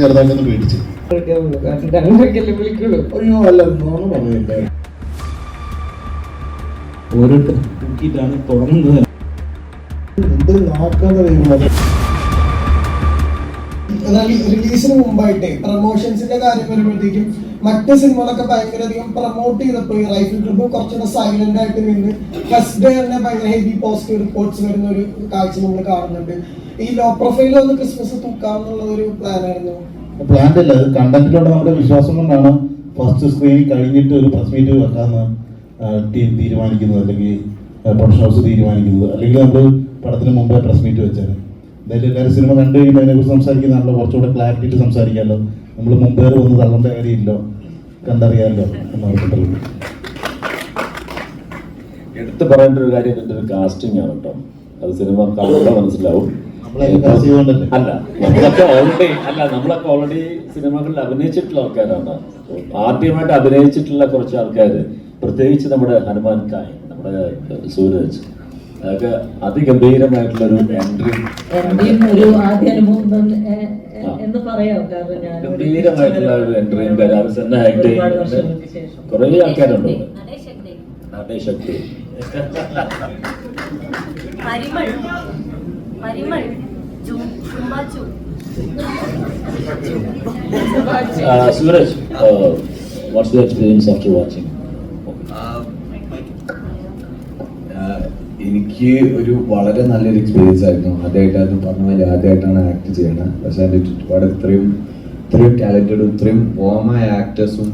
ചെറുതായിട്ടൊന്ന് പേടിച്ചു. അയ്യോ അല്ല നോന്ന് പറഞ്ഞില്ല ഓരോരുത്തർ തൂക്കിയിട്ടാണ് തുടങ്ങുന്നത്. എന്ത് നാക്കാതെ ദൈവം റിലീസിന് മുമ്പായിട്ട് പ്രൊമോഷൻസിന്റെ കാര്യം വരുമ്പോഴത്തേക്കും മറ്റ് സിനിമകളൊക്കെ ഭയങ്കര അധികം പ്രൊമോട്ട് ചെയ്തപ്പോൾ ഈ റൈഫിൾ ക്ലബ്ബ് കുറച്ചുകൂടെ സൈലന്റ് ആയിട്ട് നിന്ന് ഫസ്റ്റ് ഡേ തന്നെ ഭയങ്കര ഹെവി പോസിറ്റീവ് റിപ്പോർട്ട്സ് വരുന്ന ഒരു കാഴ്ച നമ്മൾ കാണുന്നുണ്ട്. ഈ ലോ പ്രൊഫൈൽ ഒന്ന് ക്രിസ്മസ് തൂക്കാമെന്നുള്ള ഒരു പ്ലാൻ ആയിരുന്നു. പ്ലാൻ അല്ല അത് കണ്ടന്റിലുള്ള നമ്മുടെ വിശ്വാസം കൊണ്ടാണ് ഫസ്റ്റ് സ്ക്രീൻ കഴിഞ്ഞിട്ട് ഒരു പ്രസ് മീറ്റ് വെക്കാന്ന് ടീം തീരുമാനിക്കുന്നത് അല്ലെങ്കിൽ പ്രൊഡക്ഷൻ ഹൗസ് തീരുമാനിക്കുന്നത്. അല്ലെങ്കിൽ നമ്മൾ പടത്തിന് മുമ്പേ പ്രസ് മീറ്റ് വെച്ചാൽ എന്തായാലും എല്ലാവരും സിനിമ കണ്ടു കഴിയുമ്പോൾ അതിനെക്കുറിച്ച് സംസാരിക്കുന്നതാണല്ലോ കുറച്ചുകൂടെ ക്ലാരിറ്റിയിട്ട് സംസാരിക്കാമല്ലോ. നമ്മൾ മുമ്പേ ഒന്ന് തള്ളേണ്ട കാര്യമില്ലോ കണ്ടറിയാമല്ലോ എന്നോർത്തിട്ടുള്ളൂ എടുത്തു പറയേണ്ട ഒരു കാര്യം ഇതിന്റെ ഒരു കാസ്റ്റിംഗ് ആണ് കേട്ടോ. അത് സിനിമ കാണുമ്പോൾ മനസ്സിലാവും? അല്ല നമ്മളൊക്കെ ഓൾറെഡി അല്ല നമ്മളൊക്കെ ഓൾറെഡി സിനിമകളിൽ അഭിനയിച്ചിട്ടുള്ള ആൾക്കാരാണ്. ആദ്യമായിട്ട് അഭിനയിച്ചിട്ടുള്ള കുറച്ച് ആൾക്കാർ പ്രത്യേകിച്ച് നമ്മുടെ ഹനുമാൻ കായ് നമ്മുടെ സൂരജ്. അതൊക്കെ അതിഗംഭീരമായിട്ടുള്ള ഒരു എൻട്രി ഒരു ആദ്യ അനുഭവം എന്ന് പറയാം. കാരണം ഞാൻ ഒരു ഗംഭീരമായിട്ടുള്ള ഒരു എൻട്രിയും കരാറ് തന്നെ ആക്ട് ചെയ്യുന്നുണ്ട്. കുറേ ആൾക്കാരുണ്ട്. അതേ ശക്തി. പരിമൾ. പരിമൾ. ജൂ എക്സ്പീരിയൻസ് ആഫ്റ്റർ Suraj, എനിക്ക് ഒരു വളരെ നല്ലൊരു എക്സ്പീരിയൻസ് ആയിരുന്നു. ആദ്യമായിട്ട് അത് പറഞ്ഞ ആദ്യമായിട്ടാണ് ആക്ട് ചെയ്യണത് പക്ഷേ എന്റെ ചുറ്റുപാട് ഇത്രയും ഇത്രയും ടാലന്റഡും ഇത്രയും വോമായ ആക്ടേഴ്സും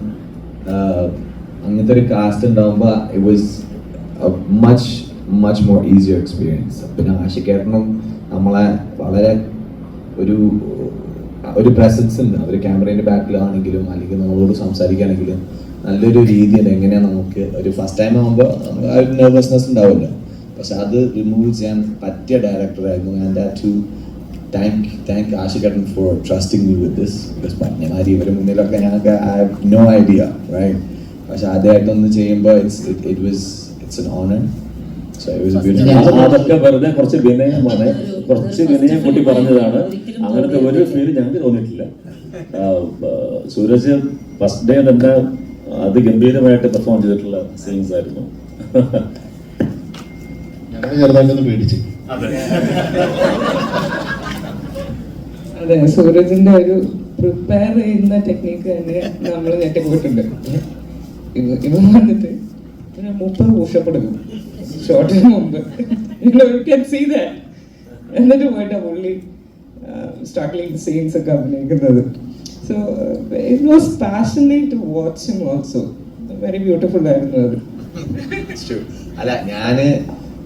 അങ്ങനത്തെ ഒരു കാസ്റ്റ് ഉണ്ടാകുമ്പോൾ it was much much more easier experience പിന്നെ ആശിക്കേട്ടനും നമ്മളെ വളരെ ഒരു ഒരു പ്രസൻസ് ഉണ്ട്. അവർ ക്യാമറേന്റെ ബാക്കിലാണെങ്കിലും അല്ലെങ്കിൽ നമ്മളോട് സംസാരിക്കുകയാണെങ്കിലും നല്ലൊരു രീതിയുണ്ട് എങ്ങനെയാണ് നമുക്ക് ഒരു ഫസ്റ്റ് ടൈം ആകുമ്പോൾ നമുക്ക് ആ ഒരു നെർവസ്നെസ് ഉണ്ടാവില്ല പക്ഷെ അത് റിമൂവ് ചെയ്യാൻ പറ്റിയ ഡയറക്ടറായിരുന്നു and to thank thank ആഷികട്ടൻ for trusting me with this because പറഞ്ഞമാതിരി ഇവരെ മുന്നിലൊക്കെ ഞങ്ങൾക്ക് I have no idea right പക്ഷെ ആദ്യമായിട്ടൊന്ന് ചെയ്യുമ്പോൾ it's it was it's an honour so it was beautiful അതൊക്കെ വെറുതെ കുറച്ച് വിനയമാണ് കുറച്ച് വിനയം കൂട്ടി പറഞ്ഞതാണ്. അങ്ങനത്തെ ഒരു ഫീൽ ഞങ്ങൾക്ക് തോന്നിയിട്ടില്ല. ആ, ആ, സൂരജ് ഫസ്റ്റ് ഡേ തന്നെ അതിഗംഭീരമായിട്ട് പെർഫോം ചെയ്തിട്ടുള്ള സീൻസ് ആയിരുന്നു. ഞങ്ങൾ ചെറുതായിട്ടൊന്ന് പേടിച്ചു. അതെ. സൂരജിന്റെ ഒരു പ്രിപ്പയർ ചെയ്യുന്ന ടെക്നീക്ക് തന്നെ നമ്മൾ ഞെട്ടിപ്പോയിട്ടുണ്ട്. ഇവ ഇവ വന്നിട്ട് ഒരു മുപ്പത് പുഷപ്പ് എടുക്കും ഷോർട്ടിന് മുമ്പ് എന്നിട്ട് പോയിട്ടാ പുള്ളി സ്ട്രഗ്ലിംഗ് സീൻസ് ഒക്കെ അഭിനയിക്കുന്നത്. So it was passionate to watch him also very beautiful ആയിരുന്നു അത്. അല്ല ഞാൻ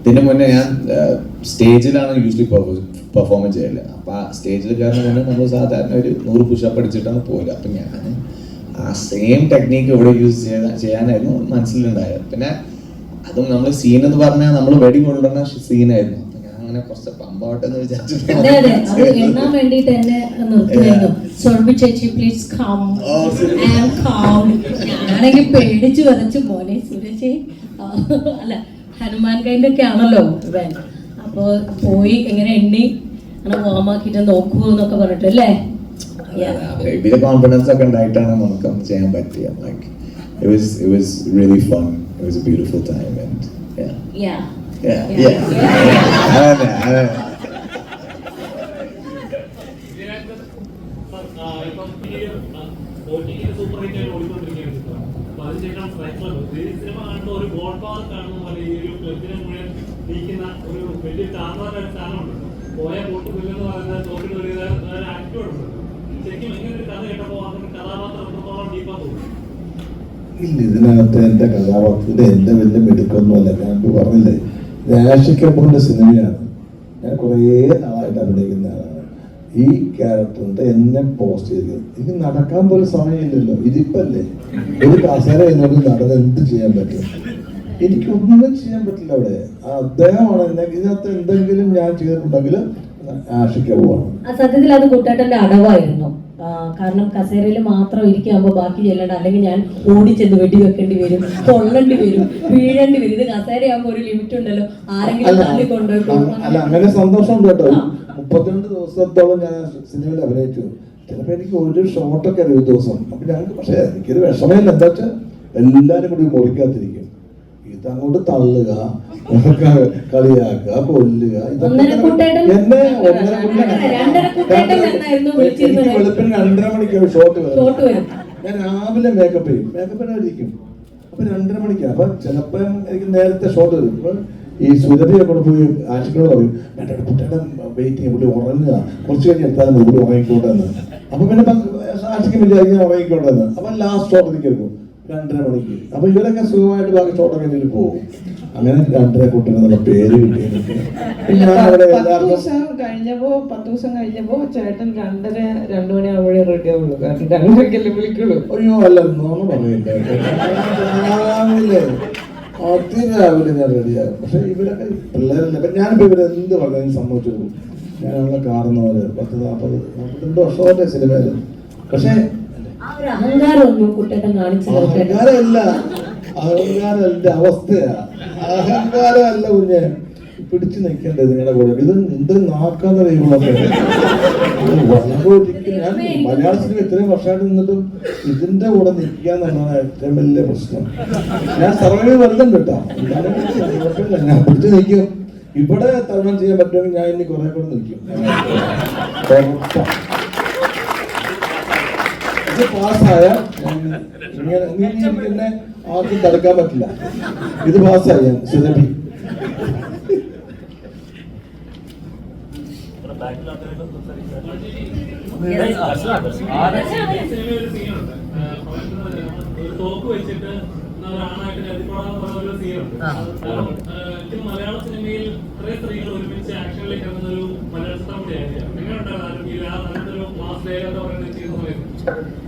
ഇതിന് മുന്നേ ഞാൻ സ്റ്റേജിലാണ് യൂസ്വലി പെർഫോം ചെയ്യൽ. അപ്പൊ ആ സ്റ്റേജിൽ കയറുന്ന മുന്നേ നമ്മൾ സാധാരണ ഒരു നൂറ് പുഷപ്പ് അടിച്ചിട്ടാണ് പോയത് അപ്പൊ ഞാൻ ആ സെയിം ടെക്നീക്ക് ഇവിടെ യൂസ് ചെയ്ത ചെയ്യാനായിരുന്നു മനസ്സിലുണ്ടായത്. പിന്നെ അതും നമ്മൾ സീൻ എന്ന് പറഞ്ഞാൽ നമ്മൾ വെടി കൊണ്ടുവന്ന സീനായിരുന്നു അപ്പൊ ഞാൻ അങ്ങനെ കുറച്ച് പമ്പാവട്ടെ എന്ന് വിചാരിച്ചു ചേച്ചി പ്ലീസ് ഞാനാണെങ്കിൽ പേടിച്ചു വരച്ചു സുരേഷ് അല്ല ഹനുമാൻ കൈന്റെ ഒക്കെ ആണല്ലോ ഇവൻ അപ്പൊ പോയി എങ്ങനെ എണ്ണി അങ്ങനെ വാമാക്കിട്ട് നോക്കൂ എന്നൊക്കെ പറഞ്ഞിട്ട് അല്ലേ? ഇതിന്റെ ബേബിയുടെ കോൺഫിഡൻസ് ഒക്കെ ഉണ്ടായിട്ടാണ് നമുക്ക് ചെയ്യാൻ പറ്റിയ like it was it was really fun. It was a beautiful time and yeah. Yeah. yeah hit ആയിട്ട് ഓടിക്കൊണ്ടിരിക്കുകയാണ് ചിത്രം അപ്പൊ അതിനുശേഷം സിനിമ പവർ കാണുന്ന പോലെ ഈ ഒരു ക്ലബിനെ മുഴുവൻ നീക്കുന്ന ഒരു വലിയ ഒരു സ്ഥാനമുണ്ട്. പോയ കൂട്ട് പുല്ലെന്ന് പറയുന്നത് തോക്കിട്ട് ഒരു ആക്ടിവുണ്ട് ശരിക്കും ഇങ്ങനെ ഒരു കഥ കേട്ടപ്പോൾ അതിന് കഥാപാത്രം എത്രത്തോളം ഡീപ്പാ ഇല്ല ഇതിനകത്ത് എന്റെ കഥാപാത്രത്തിന്റെ എന്റെ വലിയ മിടുക്കൊന്നുമല്ല. ഞാൻ പറഞ്ഞില്ലേ രാഷി സിനിമയാണ്. ഞാൻ കുറേ നാളായിട്ട് അഭിനയിക്കുന്ന ആളാണ്. ഈ ക്യാരക്ടറിന്റെ എന്നെ പോസ്റ്റ് ചെയ്തത് ഇത് നടക്കാൻ പോലും സമയമില്ലല്ലോ. ഇതിപ്പല്ലേ? ഒരു കസേര എന്നോട് നടന്ന് എന്ത് ചെയ്യാൻ പറ്റും? എനിക്കൊന്നും ചെയ്യാൻ പറ്റില്ല അവിടെ. അദ്ദേഹമാണ് ഇതിനകത്ത് എന്തെങ്കിലും ഞാൻ ചെയ്തിട്ടുണ്ടെങ്കിൽ ആഷിക്ക പോവാണ്. സത്യത്തിൽ അത് കുട്ടേട്ടന്റെ അടവായിരുന്നു. കാരണം കസേരയിൽ മാത്രം ഇരിക്കുമ്പോൾ ബാക്കി ചെല്ലണ്ട. അല്ലെങ്കിൽ ഞാൻ ഓടിച്ചെന്ന് ചെന്ന് വെടി വെക്കേണ്ടി വരും കൊള്ളേണ്ടി വരും വീഴേണ്ടി വരും. ഇത് കസേരയാകുമ്പോൾ ഒരു ലിമിറ്റ് ഉണ്ടല്ലോ. ആരെങ്കിലും അല്ല അങ്ങനെ സന്തോഷമുണ്ട് കേട്ടോ. മുപ്പത്തിരണ്ട് ദിവസത്തോളം ഞാൻ സിനിമയിൽ അഭിനയിച്ചു. ചിലപ്പോൾ എനിക്ക് ഒരു ഷോട്ടൊക്കെ ഒരു ദിവസം. അപ്പൊ ഞങ്ങൾക്ക് പക്ഷേ എനിക്കൊരു വിഷമമില്ല. എന്താ വെച്ചാൽ എല്ലാരും കൂടി മുറിക്കാത്തിരിക്കും ഇതങ്ങോട്ട് തള്ളുക കളിയാക്കുക കൊല്ലുക എന്നെ ഒന്നര വെളുപ്പിന് രണ്ടര മണിക്ക് ഷോട്ട് വരും. ഞാൻ രാവിലെ മേക്കപ്പ് ചെയ്യും. മേക്കപ്പ് ഇരിക്കും. അപ്പൊ രണ്ടര മണിക്ക് അപ്പൊ ചിലപ്പോ എനിക്ക് നേരത്തെ ഷോട്ട് വരും. ഈ സുരഭിയെ കൊണ്ട് പോയി ആശുക്കളോട് പറയും വേണ്ട കുട്ടിയുടെ വെയിറ്റ് ചെയ്യും പുള്ളി ഉറങ്ങുക. കുറച്ച് കഴിഞ്ഞ് എടുത്താൽ മതി പുള്ളി ഉറങ്ങിക്കോട്ടെ എന്ന്. അപ്പൊ പിന്നെ ആശുപത്രി വിചാരിക്കാൻ ഉറങ്ങിക്കോട്ടെ എന്ന്. അപ്പൊ ലാസ്റ്റ് ഷോട്ട് എനിക്ക് എടുക്കും രണ്ടര മണിക്ക്. അപ്പൊ ഇവരൊക്കെ സുഖമായിട്ട് ബാക്കി കഴിഞ്ഞിട്ട് പോകും. അങ്ങനെ രണ്ടര കുട്ടൻ എന്നുള്ള പേര് കഴിഞ്ഞപ്പോ പത്ത് ദിവസം കഴിഞ്ഞപ്പോ ചേട്ടൻ രണ്ടര രണ്ടു മണി ആവുമ്പോഴേ റെഡി ആവുള്ളൂ. കാരണം രണ്ടരക്കല്ലേ വിളിക്കുള്ളൂ. അയ്യോ അല്ല നോന്ന് പറയില്ല രാവിലെ അതിരാവിലെ ഞാൻ റെഡിയാകും പക്ഷെ ഇവരൊക്കെ പിള്ളേരല്ല. അപ്പൊ ഞാനിപ്പോ ഇവരെ എന്ത് പറഞ്ഞാലും സമ്മതിച്ചു ഞാനുള്ള കാരണവര് പത്ത് നാൽപ്പത് നാൽപ്പത്തിരണ്ട് വർഷമായിട്ട് സിനിമയിൽ. പക്ഷെ ആ ഒരു അഹങ്കാരം ഒന്നും കുട്ടേട്ടൻ കാണിച്ചില്ല കുട്ടേട്ടൻ. അഹങ്കാരമല്ല. അഹങ്കാരം അവസ്ഥയാ. അഹങ്കാരമല്ല കുഞ്ഞെ. പിടിച്ചു നിൽക്കേണ്ടത് നിങ്ങളുടെ കൂടെ. ഇത് എന്ത് നാക്കാന്ന് ദൈവമൊക്കെ ഞാൻ മലയാള സിനിമ ഇത്രയും വർഷമായിട്ട് നിന്നിട്ടും ഇതിന്റെ കൂടെ നിൽക്കുക എന്നുള്ളതാണ് ഏറ്റവും വലിയ പ്രശ്നം. ഞാൻ സർവൈവ് വരുന്നുണ്ട് കേട്ടോ. ഞാൻ പിടിച്ചു നിൽക്കും. ഇവിടെ തരണം ചെയ്യാൻ പറ്റുമെങ്കിൽ ഞാൻ ഇനി കുറെ കൂടെ നിൽക്കും. ഇത് പാസ്സായ ഇങ്ങനെ ആർക്കും തടുക്കാൻ പറ്റില്ല. ഇത് പാസ്സായി ഞാൻ സുരഭി തോക്ക് വെച്ചിട്ട് മലയാള സിനിമയിൽ ഇത്രയും സ്ത്രീകൾ ഒരുമിച്ച് ആക്ഷനിലേക്ക് ഇറങ്ങുന്ന ഒരു മലയാള ആയിരിക്കാം ഈ ആ. മാസ് എന്ന് പറയുന്നത് ചെയ്യുന്ന സമയത്ത്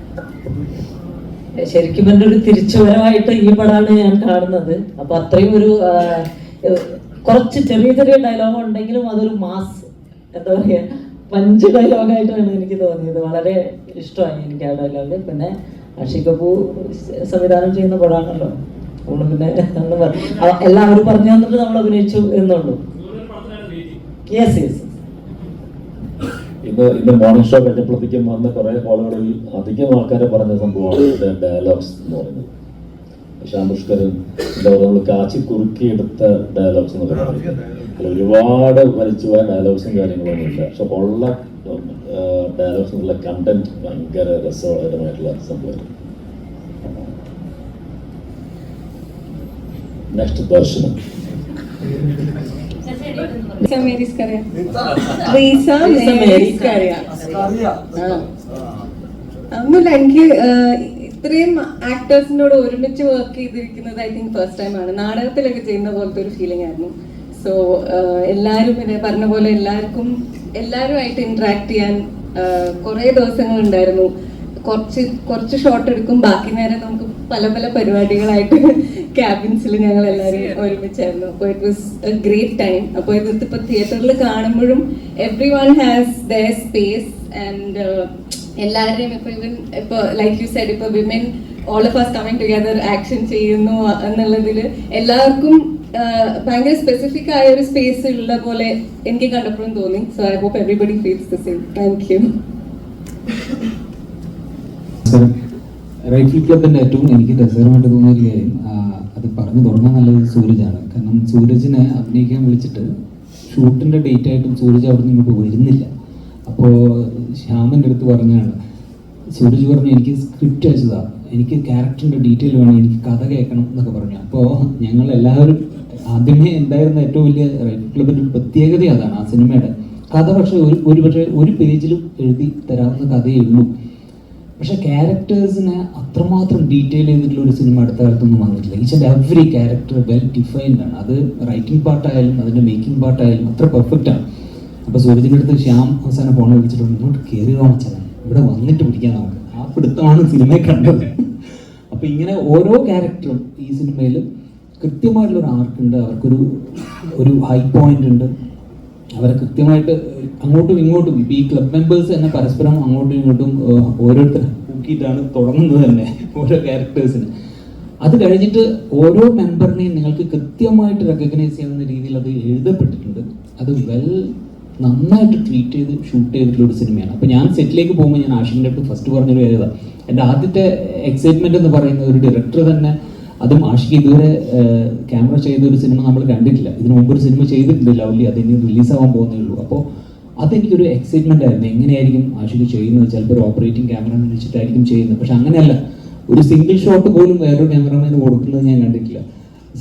ശരിക്കും എന്റെ ഒരു തിരിച്ചുവരവായിട്ട് ഈ പടമാണ് ഞാൻ കാണുന്നത്. അപ്പൊ അത്രയും ഒരു കുറച്ച് ചെറിയ ചെറിയ ഡയലോഗ് ഉണ്ടെങ്കിലും അതൊരു മാസ് എന്താ പറയുക പഞ്ച് ഡയലോഗായിട്ടാണ് എനിക്ക് തോന്നിയത്. വളരെ ഇഷ്ടമായി എനിക്ക് ആ ഡയലോഗ് പിന്നെ അക്ഷി കപൂർ സംവിധാനം ചെയ്യുന്ന പടമാണല്ലോ അതുകൊണ്ട് പിന്നെ എല്ലാവരും പറഞ്ഞു തന്നിട്ട് നമ്മൾ അഭിനയിച്ചു എന്നുള്ളൂ. യെസ് യെസ് ഇന്ന് ഇന്ന് മോർണിംഗ് ഷോ കഴിഞ്ഞപ്പോഴത്തേക്കും വന്ന കുറേ കോളുകളിൽ അധികം ആൾക്കാരെ പറഞ്ഞ സംഭവമാണ് ഡയലോഗ്സ് എന്ന് പറയുന്നത്. പറയുക നമ്മൾ കാച്ചി കുറുക്കിയെടുത്ത ഡയലോഗ്സ് എന്ന് പറയുന്നത്. അതിൽ ഒരുപാട് വലിച്ചു പോയ ഡയലോഗ്സും കാര്യങ്ങളൊന്നും ഇല്ല പക്ഷെ ഉള്ള ഡയലോഗ്സ് ഉള്ള കണ്ടന്റ് ഭയങ്കര രസകരമായിട്ടുള്ള സംഭവം നെക്സ്റ്റ് ദർശനം കറിയ എനിക്ക് ഇത്രയും ആക്ടേഴ്സിനോട് ഒരുമിച്ച് വർക്ക് ചെയ്തിരിക്കുന്നത് ഐ തിങ്ക് ഫസ്റ്റ് ടൈം ആണ്. നാടകത്തിലൊക്കെ ചെയ്യുന്ന പോലത്തെ ഒരു ഫീലിംഗ് ആയിരുന്നു. സോ എല്ലാവരും ഇതേ പറഞ്ഞ പോലെ എല്ലാവർക്കും എല്ലാവരുമായിട്ട് ഇന്ററാക്ട് ചെയ്യാൻ കുറേ ദിവസങ്ങൾ ഉണ്ടായിരുന്നു കുറച്ച് കുറച്ച് ഷോട്ട് എടുക്കും ബാക്കി നേരം നമുക്ക് പല പല പരിപാടികളായിട്ട് ക്യാബിൻസിൽ ഞങ്ങൾ എല്ലാവരും ഒരുമിച്ചായിരുന്നു. അപ്പോൾ it was a great time അപ്പോൾ ഇത് ഇപ്പോൾ തിയേറ്ററിൽ കാണുമ്പോഴും everyone has the space and എല്ലാവരുടെയും ഇപ്പൊ ഇവൻ ഇപ്പൊ ലൈക്ക് യു സൈഡ് ഇപ്പൊ women all of us coming together action ചെയ്യുന്നു എന്നുള്ളതിൽ എല്ലാവർക്കും ഭയങ്കര സ്പെസിഫിക് ആയ ഒരു സ്പേസ് ഉള്ള പോലെ എനിക്ക് കണ്ടപ്പോഴും തോന്നി. So I hope everybody feels the same thank you rifle ക്ലബിന്റെ ഏറ്റവും എനിക്ക് രസകരമായിട്ട് തോന്നിയ കാര്യം അത് പറഞ്ഞു തുടങ്ങാൻ നല്ലത് സൂരജാണ്. കാരണം സൂരജിനെ അഭിനയിക്കാൻ വിളിച്ചിട്ട് ഷൂട്ടിന്റെ ഡേറ്റ് ആയിട്ടും സൂരജ് അവിടെ നിന്ന് ഇങ്ങോട്ട് വരുന്നില്ല. അപ്പോൾ ശ്യാമിന്റെ അടുത്ത് പറഞ്ഞാണ് സൂരജ് പറഞ്ഞു എനിക്ക് സ്ക്രിപ്റ്റ് അയച്ചതാ. എനിക്ക് ക്യാരക്ടറിന്റെ ഡീറ്റെയിൽ വേണം എനിക്ക് കഥ കേൾക്കണം എന്നൊക്കെ പറഞ്ഞു. അപ്പോൾ ഞങ്ങൾ എല്ലാവരും ആദ്യമേ എന്തായിരുന്നു ഏറ്റവും വലിയ റൈറ്റ് ക്ലബിന്റെ ഒരു പ്രത്യേകത അതാണ് ആ സിനിമയുടെ. കഥ പക്ഷേ ഒരു ഒരു പക്ഷേ ഒരു പേജിലും എഴുതി തരാവുന്ന കഥയേ ഉള്ളൂ. പക്ഷെ ക്യാരക്ടേഴ്സിനെ അത്രമാത്രം ഡീറ്റെയിൽ ചെയ്തിട്ടുള്ള ഒരു സിനിമ അടുത്ത കാലത്തൊന്നും വന്നിട്ടില്ല. Each and every character well defined ആണ്. അത് റൈറ്റിംഗ് പാർട്ടായാലും അതിന്റെ മേക്കിംഗ് പാർട്ടായാലും അത്ര പെർഫെക്റ്റ് ആണ്. അപ്പൊ സൂരജിന്റെ അടുത്ത് ശ്യാം അവസാനം ഫോൺ വിളിച്ചിട്ടുണ്ട്. ഇങ്ങോട്ട് കയറി വാങ്ങിച്ചതാണ് ഇവിടെ വന്നിട്ട് പിടിക്കാൻ നമുക്ക്. ആ പിടുത്തമാണ് സിനിമയെ കണ്ടത്. അപ്പൊ ഇങ്ങനെ ഓരോ ക്യാരക്ടറും ഈ സിനിമയിൽ കൃത്യമായിട്ടുള്ള ഒരു ആർക്കുണ്ട് അവർക്കൊരു ഒരു ഹൈ പോയിന്റ് ഉണ്ട്. അവരെ കൃത്യമായിട്ട് അങ്ങോട്ടും ഇങ്ങോട്ടും ഈ ക്ലബ് മെമ്പേഴ്സ് തന്നെ പരസ്പരം അങ്ങോട്ടും ഇങ്ങോട്ടും ഓരോരുത്തർ കൂക്കിയിട്ടാണ് തുടങ്ങുന്നത് തന്നെ ഓരോ ക്യാരക്ടേഴ്സിന് അത് കഴിഞ്ഞിട്ട് ഓരോ മെമ്പറിനെയും നിങ്ങൾക്ക് കൃത്യമായിട്ട് റെക്കഗ്നൈസ് ചെയ്യുന്ന രീതിയിൽ അത് എഴുതപ്പെട്ടിട്ടുണ്ട്. അത് വെൽ നന്നായിട്ട് ട്രീറ്റ് ചെയ്ത് ഷൂട്ട് ചെയ്തിട്ടുള്ള ഒരു സിനിമയാണ് അപ്പോൾ ഞാൻ സെറ്റിലേക്ക് പോകുമ്പോൾ ഞാൻ ആഷിന്റെ അടുത്ത് ഫസ്റ്റ് പറഞ്ഞൊരു കാര്യം എന്റെ ആദ്യത്തെ എക്സൈറ്റ്മെന്റ് എന്ന് പറയുന്ന ഒരു ഡയറക്ടർ തന്നെ അതും മാഷി ഇതുവരെ ക്യാമറ ചെയ്ത ഒരു സിനിമ നമ്മൾ കണ്ടിട്ടില്ല. ഇതിനു മുമ്പ് ഒരു സിനിമ ചെയ്തിട്ടുണ്ട് ലവ്ലി അത് ഇനി റിലീസാവാൻ പോകുന്നേ ഉള്ളൂ. അപ്പോൾ അതെനിക്കൊരു എക്സൈറ്റ്മെന്റ് ആയിരുന്നു. എങ്ങനെയായിരിക്കും ആഷിക്ക് ചെയ്യുന്നത്? ചിലപ്പോൾ ഒരു ഓപ്പറേറ്റിംഗ് ക്യാമറ വെച്ചിട്ടായിരിക്കും ചെയ്യുന്നത്. പക്ഷെ അങ്ങനെയല്ല. ഒരു സിംഗിൾ ഷോട്ട് പോലും വേറൊരു ക്യാമറമാന് കൊടുക്കുന്നത് ഞാൻ കണ്ടിട്ടില്ല.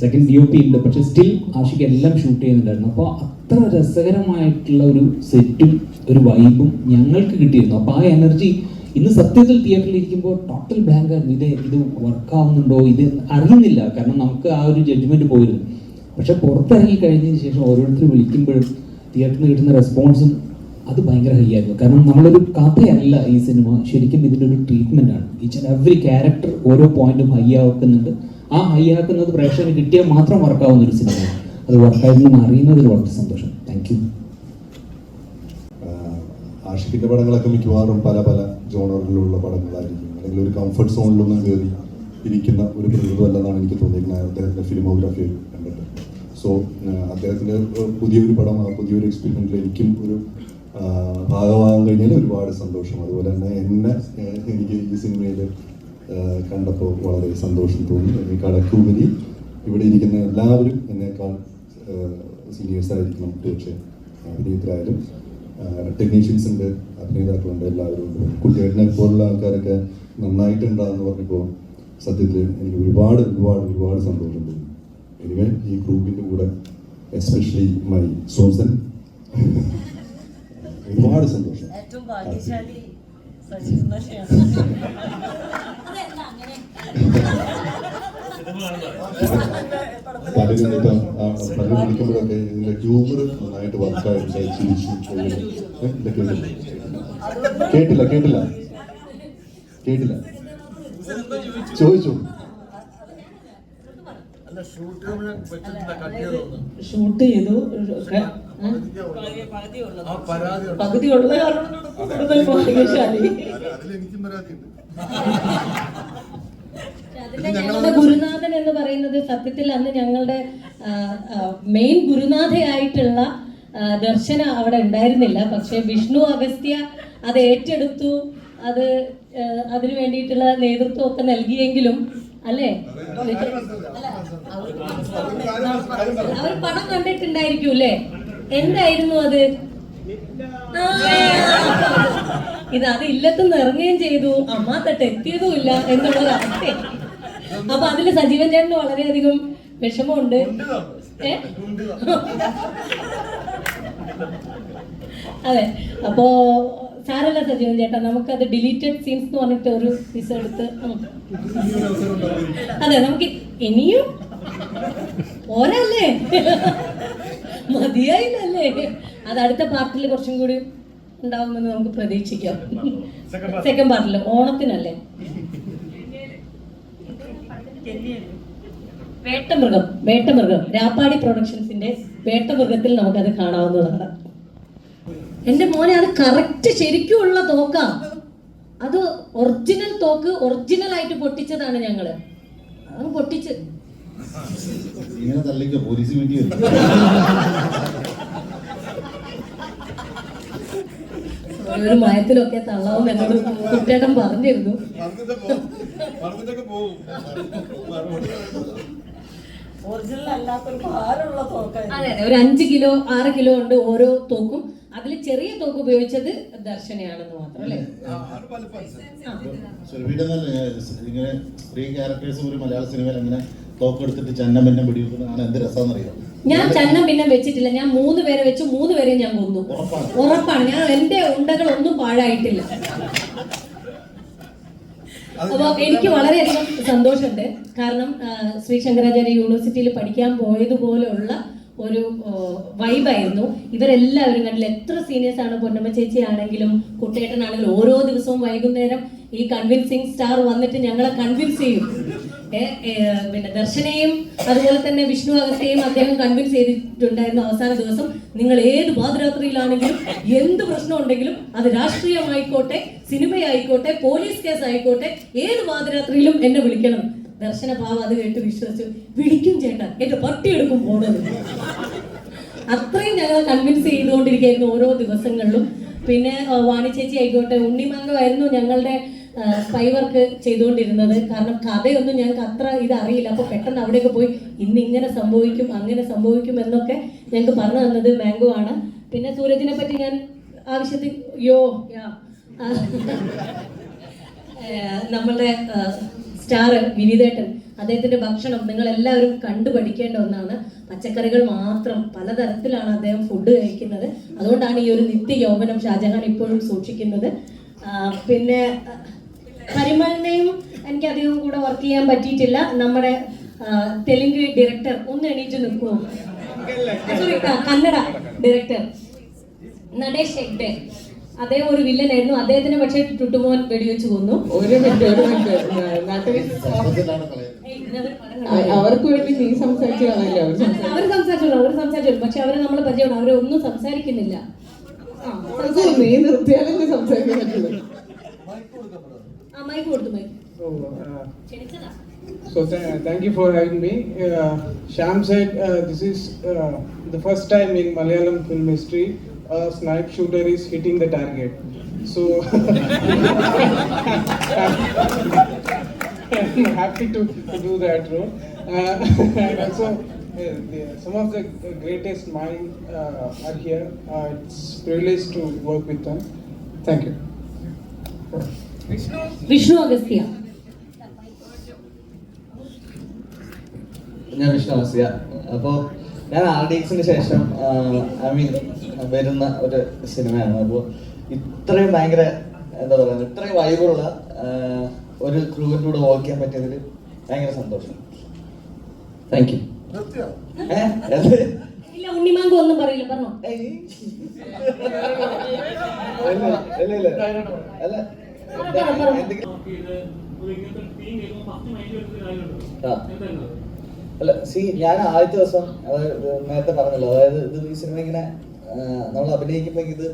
സെക്കൻഡ് ഡി ഒ പി ഉണ്ട്. പക്ഷെ സ്റ്റിൽ ആഷിക്ക് എല്ലാം ഷൂട്ട് ചെയ്യുന്നുണ്ടായിരുന്നു. അപ്പോൾ അത്ര രസകരമായിട്ടുള്ള ഒരു സെറ്റും ഒരു വൈബും ഞങ്ങൾക്ക് കിട്ടിയിരുന്നു. അപ്പോൾ ആ എനർജി ഇന്ന് സത്യത്തിൽ തിയേറ്ററിൽ ഇരിക്കുമ്പോൾ ടോട്ടൽ ബ്ലാങ്ക് ആയിരുന്നു ഇത് ഇത് വർക്കാവുന്നുണ്ടോ ഇത് അറിയുന്നില്ല. കാരണം നമുക്ക് ആ ഒരു ജഡ്ജ്മെന്റ് പോയിരുന്നു. പക്ഷെ പുറത്തിറങ്ങി കഴിഞ്ഞതിന് ശേഷം ഓരോരുത്തർ വിളിക്കുമ്പോഴും തിയേറ്ററിൽ കിട്ടുന്ന റെസ്പോൺസും അത് ഭയങ്കര ഹൈ ആയിരുന്നു. കാരണം നമ്മളൊരു കഥയല്ല ഈ സിനിമ ശരിക്കും ഇതിന്റെ ഒരു ട്രീറ്റ്മെന്റ് ആണ്. ഈച്ച് ആൻഡ് എവറി ക്യാരക്ടർ ഓരോ പോയിന്റും ഹൈ ആക്കുന്നുണ്ട്. ആ ഹൈ ആക്കുന്നത് പ്രേക്ഷകന് കിട്ടിയാൽ മാത്രം വർക്കാവുന്ന ഒരു സിനിമയാണ് അത് വർക്കായിരുന്നു അറിയുന്നതിൽ വളരെ സന്തോഷം. താങ്ക് ആഷിഖിന്റെ പടങ്ങളൊക്കെ മിക്കവാറും പല പല ജോണറിലുള്ള പടങ്ങളായിരിക്കും. അല്ലെങ്കിൽ ഒരു കംഫർട്ട് സോണിലൊന്നും കയറി ഇരിക്കുന്ന ഒരു പ്രകൃതമല്ലെന്നാണ് എനിക്ക് തോന്നിയിരിക്കുന്നത്. അദ്ദേഹത്തിന്റെ ഫിലിമോഗ്രാഫി കണ്ടിട്ട്. സോ അദ്ദേഹത്തിന്റെ പുതിയൊരു പടം ആ പുതിയൊരു എക്സ്പീരിയൻസ് എനിക്കും ഒരു ഭാഗമാകാൻ കഴിഞ്ഞാൽ ഒരുപാട് സന്തോഷം. അതുപോലെ തന്നെ എന്നെ എനിക്ക് ഈ സിനിമയിൽ കണ്ടപ്പോൾ വളരെ സന്തോഷം തോന്നി. എന്നേക്കാളൊക്കെ ഇവിടെ ഇരിക്കുന്ന എല്ലാവരും എന്നെക്കാൾ സീനിയേഴ്സ് ആയിരിക്കണം. തീർച്ചയായും അഭിനേതരായാലും ടെക്നീഷ്യൻസ് ഉണ്ട് അഭിനേതാക്കളുണ്ട് എല്ലാവരും ഉണ്ട്. കുട്ടികളിനെ പോലുള്ള ആൾക്കാരൊക്കെ നന്നായിട്ടുണ്ടാകുന്ന പറഞ്ഞപ്പോൾ സത്യത്തിൽ എനിക്ക് ഒരുപാട് ഒരുപാട് ഒരുപാട് സന്തോഷം തോന്നി എനിവേ ഈ ഗ്രൂപ്പിന്റെ കൂടെ എസ്പെഷ്യലി മൈ സോസൻ ഒരുപാട് സന്തോഷം. ഏറ്റവും ഭാഗ്യശാലി സജീവ് പലരും ഇപ്പം പലരും വിളിക്കുമ്പോഴൊക്കെ ഇതിന്റെ ഹ്യൂമർ നന്നായിട്ട് വർക്കായിട്ട് കേട്ടില്ല. കേട്ടില്ല കേട്ടില്ല ചോദിച്ചു ഷൂട്ട് ചെയ്തു? പകുതി ഉള്ള കാരണം കൂടുതൽ ഭാഗ്യശാലി ഞങ്ങളുടെ ഗുരുനാഥൻ എന്ന് പറയുന്നത് സത്യത്തിൽ അന്ന് ഞങ്ങളുടെ മെയിൻ ഗുരുനാഥയായിട്ടുള്ള ദർശനം അവിടെ ഉണ്ടായിരുന്നില്ല. പക്ഷെ വിഷ്ണു അഗസ്ത്യ അത് ഏറ്റെടുത്തു. അത് അതിനു വേണ്ടിയിട്ടുള്ള നേതൃത്വം ഒക്കെ നൽകിയെങ്കിലും അല്ലേ? അവർ പണം കണ്ടിട്ടുണ്ടായിരിക്കും അല്ലേ എന്തായിരുന്നു അത്? ഇത് അത് ഇല്ലത്തുനിന്ന് ഇറങ്ങുകയും ചെയ്തു. അമ്മ തട്ട് എത്തിയതും ഇല്ല എന്നുള്ളത് അവസ്ഥ അപ്പൊ അതിൽ സജീവൻ ചേട്ടന് വളരെയധികം വിഷമമുണ്ട്. അതെ. അപ്പോ സാരല്ല സജീവൻ ചേട്ടാ നമുക്ക് അത് ഡിലീറ്റഡ് സീൻസ് എന്ന് പറഞ്ഞിട്ട് ഒരു പീസ് എടുത്ത്. അതെ നമുക്ക് ഇനിയും പോരല്ലേ? മതിയായില്ലല്ലേ? അത് അടുത്ത പാർട്ടിൽ കുറച്ചും കൂടി ഉണ്ടാവുമെന്ന് നമുക്ക് പ്രതീക്ഷിക്കാം. സെക്കൻഡ് പാർട്ടിൽ ഓണത്തിനല്ലേ? വേട്ടമൃഗം വേട്ടമൃഗം. രാപ്പാടി പ്രൊഡക്ഷൻസിന്റെ വേട്ടമൃഗത്തിൽ നമുക്കത് കാണാവുന്നതാണ്. എന്റെ മോനെ അത് കറക്റ്റ് ശരിക്കും ഉള്ള തോക്കാ. അത് ഒറിജിനൽ തോക്ക് ഒറിജിനൽ ആയിട്ട് പൊട്ടിച്ചതാണ് ഞങ്ങൾ. അത് പൊട്ടിച്ച്. ഒരു മയത്തിലൊക്കെ തള്ളാവും എന്നോട് കുട്ടേട്ടൻ പറഞ്ഞിരുന്നു. അതെ അതെ ഒരു അഞ്ച് കിലോ ആറ് കിലോ ഉണ്ട് ഓരോ തോക്കും. അതിൽ ചെറിയ തോക്ക് ഉപയോഗിച്ചത് ദർശനയാണെന്ന് മാത്രം അല്ലേ? ഇങ്ങനെ സ്ത്രീ ക്യാരക്ടേഴ്സ് ഒരു മലയാള സിനിമയിൽ അങ്ങനെ തോക്കെടുത്തിട്ട് ചന്നം പിന്നെ പിടിവെക്കുന്നതാണ് എന്ത് രസമെന്നറിയാം ഞാൻ ചന്നം പിന്നെ വെച്ചിട്ടില്ല. ഞാൻ മൂന്ന് പേരെ വെച്ച് മൂന്ന് പേരെ ഞാൻ കൊന്നു. ഉറപ്പാണ്. ഉറപ്പാണ്. ഞാൻ എന്റെ ഉണ്ടകൾ ഒന്നും പാഴായിട്ടില്ല. അപ്പൊ എനിക്ക് വളരെയധികം സന്തോഷമുണ്ട്. കാരണം ശ്രീ ശങ്കരാചാര്യ യൂണിവേഴ്സിറ്റിയിൽ പഠിക്കാൻ പോയതുപോലെയുള്ള ഒരു വൈബായിരുന്നു ഇവരെല്ലാവരും കണ്ടില്ല. എത്ര സീനിയേഴ്സ് ആണ് പൊന്നമ്മ ചേച്ചി ആണെങ്കിലും കുട്ടേട്ടനാണെങ്കിലും ഓരോ ദിവസവും വൈകുന്നേരം ഈ കൺവിൻസിങ് സ്റ്റാർ വന്നിട്ട് ഞങ്ങളെ കൺവിൻസ് ചെയ്യും. പിന്നെ ദർശനയും അതുപോലെ തന്നെ വിഷ്ണു അഗസ്ത്യയും അദ്ദേഹം കൺവിൻസ് ചെയ്തിട്ടുണ്ടായിരുന്നു അവസാന ദിവസം നിങ്ങൾ ഏത് പാതിരാത്രിയിലാണെങ്കിലും എന്ത് പ്രശ്നം ഉണ്ടെങ്കിലും അത് രാഷ്ട്രീയമായിക്കോട്ടെ സിനിമയായിക്കോട്ടെ പോലീസ് കേസ് ആയിക്കോട്ടെ ഏത് പാതിരാത്രിയിലും എന്നെ വിളിക്കണം. ദർശന ഭാവം അത് കേട്ട് വിശ്വസിച്ചു. വിളിക്കും ചേട്ടൻ എന്റെ പട്ടി എടുക്കും പോണത്. അത്രയും ഞങ്ങൾ കൺവിൻസ് ചെയ്തുകൊണ്ടിരിക്കുകയായിരുന്നു ഓരോ ദിവസങ്ങളിലും. പിന്നെ വാണി ചേച്ചി ആയിക്കോട്ടെ ഉണ്ണിമംഗമായിരുന്നു ഞങ്ങളുടെ സ്പൈ വർക്ക് ചെയ്തുകൊണ്ടിരുന്നത്. കാരണം കഥയൊന്നും ഞങ്ങൾക്ക് അത്ര ഇത് അറിയില്ല. അപ്പോൾ പെട്ടെന്ന് അവിടെയൊക്കെ പോയി ഇന്ന് ഇങ്ങനെ സംഭവിക്കും അങ്ങനെ സംഭവിക്കും എന്നൊക്കെ ഞങ്ങൾക്ക് പറഞ്ഞു തന്നത് മാംഗോ ആണ്. പിന്നെ സൂരജിനെ പറ്റി ഞാൻ ആവശ്യത്തിൽ യോ യാ. നമ്മളുടെ സ്റ്റാർ വിനീതേട്ടൻ അദ്ദേഹത്തിന്റെ ഭക്ഷണം നിങ്ങൾ എല്ലാവരും കണ്ടു പഠിക്കേണ്ട ഒന്നാണ്. പച്ചക്കറികൾ മാത്രം പലതരത്തിലാണ് അദ്ദേഹം ഫുഡ് കഴിക്കുന്നത്. അതുകൊണ്ടാണ് ഈ ഒരു നിത്യ യൗവനം ഷാജഹാൻ ഇപ്പോഴും സൂക്ഷിക്കുന്നത്. പിന്നെ പരിമളിനെയും എനിക്ക് അധികം കൂടെ വർക്ക് ചെയ്യാൻ പറ്റിയിട്ടില്ല. നമ്മുടെ തെലുങ്ക് ഡയറക്ടർ ഒന്ന് എണീറ്റ് നിൽക്കുമോ സോറി കന്നഡ ഡയറക്ടർ നടേഷ് ഹെഗ്ഡെ. അദ്ദേഹം ഒരു വില്ലനായിരുന്നു അദ്ദേഹത്തിന് പക്ഷേ ടുട്ടുമോൻ വെടിവെച്ച് കൊന്നു. ഒരു മിനിറ്റ് ഒരു മിനിറ്റ്. അവർക്ക് വേണ്ടി നീ സംസാരിച്ചു അവർ സംസാരിച്ചു അവർ സംസാരിച്ചോളൂ അവർ സംസാരിച്ചോളൂ. പക്ഷെ അവരെ നമ്മൾ പരിചയമാണ് അവരെ ഒന്നും സംസാരിക്കുന്നില്ല. നീ നിർത്തിയാലല്ലേ സംസാരിക്കാൻ പറ്റുള്ളൂ. So thank you for having me. Uh, Sham said uh, this is uh, the first time in Malayalam film history a snipe shooter is hitting the target. So I'm happy to, to do that role. Uh, and also uh, some of the greatest minds uh, are here. Uh, it's privilege to work with them. Thank you. Vishnu Agastya. ഞാൻ വിഷ്ണു ആസിയ അപ്പോൾ ഞാൻ R D എക്സിന് ശേഷം I mean വരുന്ന ഒരു സിനിമയാണ് അപ്പോൾ ഇത്രയും ഭയങ്കര എന്താ പറയുക ഇത്രയും വൈബുള്ള ഒരു ക്രൂവിന്റെ കൂടെ വർക്ക് ചെയ്യാൻ പറ്റിയതിൽ ഭയങ്കര സന്തോഷം. താങ്ക് യു ഉണ്ണിമാങ്കു ഒന്നും പറയില്ല പറഞ്ഞോ. അല്ല എന്തെങ്കിലും അല്ല സി ഞാൻ ആദ്യത്തെ ദിവസം നേരത്തെ പറഞ്ഞല്ലോ അതായത് ഇത് ഈ സിനിമ ഇങ്ങനെ നമ്മൾ അഭിനയിക്കുമ്പോൾ ഇത്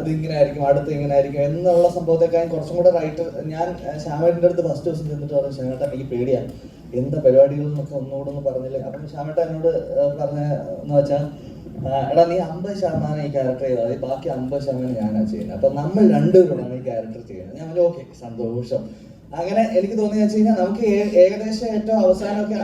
ഇത് ഇങ്ങനെ ആയിരിക്കും അടുത്ത് ഇങ്ങനെ ആയിരിക്കും എന്നുള്ള സംഭവത്തെക്കാളും കുറച്ചും കൂടെ റൈറ്റർ ഞാൻ ശ്യാമേട്ടന്റെ അടുത്ത് ഫസ്റ്റ് ദിവസം ചെന്നിട്ട് പറഞ്ഞു ശ്യാമേട്ട എനിക്ക് പേടിയാണ് എന്താ പരിപാടികൾ എന്നൊക്കെ ഒന്നുകൂടെ ഒന്ന് പറഞ്ഞില്ലേ? അപ്പം ശ്യാമേട്ട എന്നോട് പറഞ്ഞ എന്ന് വെച്ചാൽ എടാ നീ അമ്പത് ശതമാനം ഈ ക്യാരക്ടർ ചെയ്താൽ മതി ബാക്കി അമ്പത് ശതമാനം ഞാനാണ് ചെയ്യുന്നത് അപ്പം നമ്മൾ രണ്ടുപേരോടാണ് ഈ ക്യാരക്ടർ ചെയ്യുന്നത് ഞാൻ ഓക്കെ സന്തോഷം. അങ്ങനെ എനിക്ക് തോന്നിയെന്ന് വെച്ച് കഴിഞ്ഞാൽ നമുക്ക് ഏകദേശം ഏറ്റവും അവസാനമൊക്കെ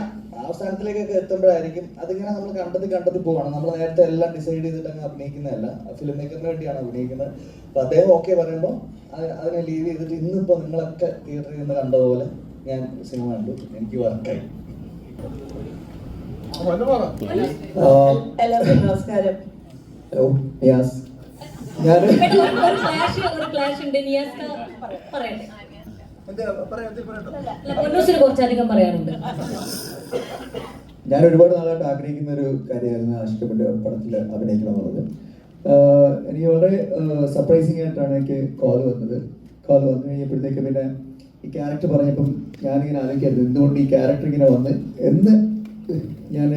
അവസാനത്തിലേക്കൊക്കെ എത്തുമ്പോഴായിരിക്കും അതിങ്ങനെ നമ്മൾ കണ്ടത് കണ്ടത് പോവാണ്. നമ്മൾ നേരത്തെ എല്ലാം ഡിസൈഡ് ചെയ്തിട്ട് അങ്ങ് അഭിനയിക്കുന്നതല്ല ഫിലിം മേക്കറിന് വേണ്ടിയാണ് അഭിനയിക്കുന്നത്. അപ്പൊ അദ്ദേഹം ഓക്കെ പറയുമ്പോൾ അതിനെ ലീവ് ചെയ്തിട്ട് ഇന്നിപ്പോ നിങ്ങളൊക്കെ തിയേറ്ററിൽ നിന്ന് കണ്ട പോലെ ഞാൻ സിനിമ കണ്ടു. എനിക്ക് വർക്കായി എല്ലാവർക്കും നമസ്കാരം. ഹലോ യാസ് ഞാൻ പെട്ടെന്ന് ഒരു- ഒരു ക്ലാഷ് ഒരു ക്ലാഷ് ഉണ്ട്. നിയാസ്ക പറയട്ടെ. അല്ല പൊന്നൂസിന് കുറച്ചധികം പറയാനുണ്ട്. ഞാൻ ഒരുപാട് നാളായിട്ട് ആഗ്രഹിക്കുന്ന ഒരു കാര്യമായിരുന്നു ആശിക്കപ്പെട്ട പടത്തിൽ അഭിനയിക്കണം എന്നുള്ളത് എനിക്ക് വളരെ സർപ്രൈസിങ് ആയിട്ടാണ് എനിക്ക് കോൾ വന്നത്. കോൾ വന്നു കഴിഞ്ഞപ്പോഴത്തേക്ക് പിന്നെ ഈ ക്യാരക്ടർ പറഞ്ഞപ്പം ഞാനിങ്ങനെ ആലോചിക്കായിരുന്നു എന്തുകൊണ്ട് ഈ ക്യാരക്ടർ ഇങ്ങനെ വന്ന് എന്ന് ഞാൻ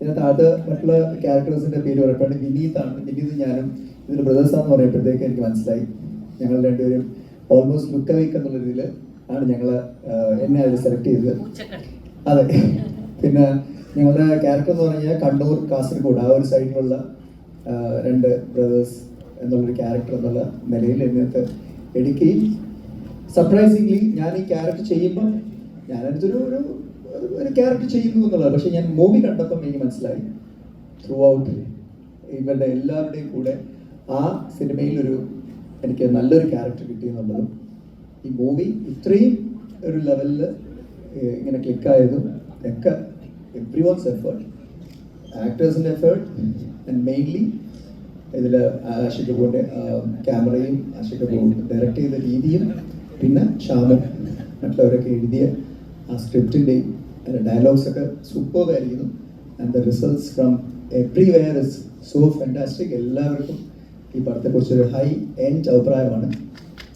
ഇതിനകത്ത് അത് മറ്റുള്ള ക്യാരക്ടേഴ്സിന്റെ പേര് പറയപ്പെടുന്നത് വിനീതാണ്. വിനീത് ഞാനും ഇതിൽ ബ്രദേഴ്സാന്ന് പറയുമ്പോഴത്തേക്ക് എനിക്ക് മനസ്സിലായി. ഞങ്ങൾ രണ്ടുപേരും ഓൾമോസ്റ്റ് ലുക്ക് ലൈക്ക് എന്നുള്ള രീതിയിൽ ആണ് ഞങ്ങൾ എന്നെ അതിൽ സെലക്ട് ചെയ്തത്. അതെ. പിന്നെ ഞങ്ങളുടെ ക്യാരക്ടർ എന്ന് പറഞ്ഞാൽ കണ്ണൂർ കാസർഗോഡ് ആ ഒരു സൈഡിലുള്ള രണ്ട് ബ്രദേഴ്സ് എന്നുള്ളൊരു ക്യാരക്ടർ എന്നുള്ള നിലയിൽ എന്നിട്ട് എടുക്കുകയും സർപ്രൈസിംഗ്ലി ഞാൻ ഈ ക്യാരക്ടർ ചെയ്യുമ്പോൾ ഞാനടുത്തൊരു ഒരു ഒരു- ക്യാരക്ടർ ചെയ്യുന്നു എന്നുള്ളത് പക്ഷെ ഞാൻ മൂവി കണ്ടപ്പം എനിക്ക് മനസ്സിലായി. ത്രൂ ഔട്ട് ഇവരുടെ എല്ലാവരുടെയും കൂടെ ആ സിനിമയിൽ ഒരു എനിക്ക് നല്ലൊരു ക്യാരക്ടർ കിട്ടിയെന്നുള്ളതും ഈ മൂവി ഇത്രയും ഒരു ലെവലിൽ ഇങ്ങനെ ക്ലിക്കായതും ഒക്കെ എവ്രി വൺസ് എഫേർട്ട് ആക്ടേഴ്സിന്റെ എഫേർട്ട് ആൻഡ് മെയിൻലി ഇതിൽ ആഷിക് കപൂറിന്റെ ക്യാമറയും ആഷിക് കപൂർ ഡയറക്റ്റ് ചെയ്ത രീതിയും പിന്നെ ഷാമൻ മറ്റുള്ളവരൊക്കെ എഴുതിയ ആ സ്ക്രിപ്റ്റിന്റെയും ഡയലോഗ്സ് ഒക്കെ സൂപ്പർ ആയിരിക്കുന്നു. And the results from everywhere is so fantastic എല്ലാവർക്കും ഈ പടത്തെക്കുറിച്ചൊരു ഹൈ എൻഡ് അഭിപ്രായമാണ്.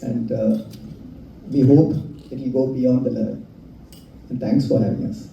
And we hope it will go beyond the level thanks for having us.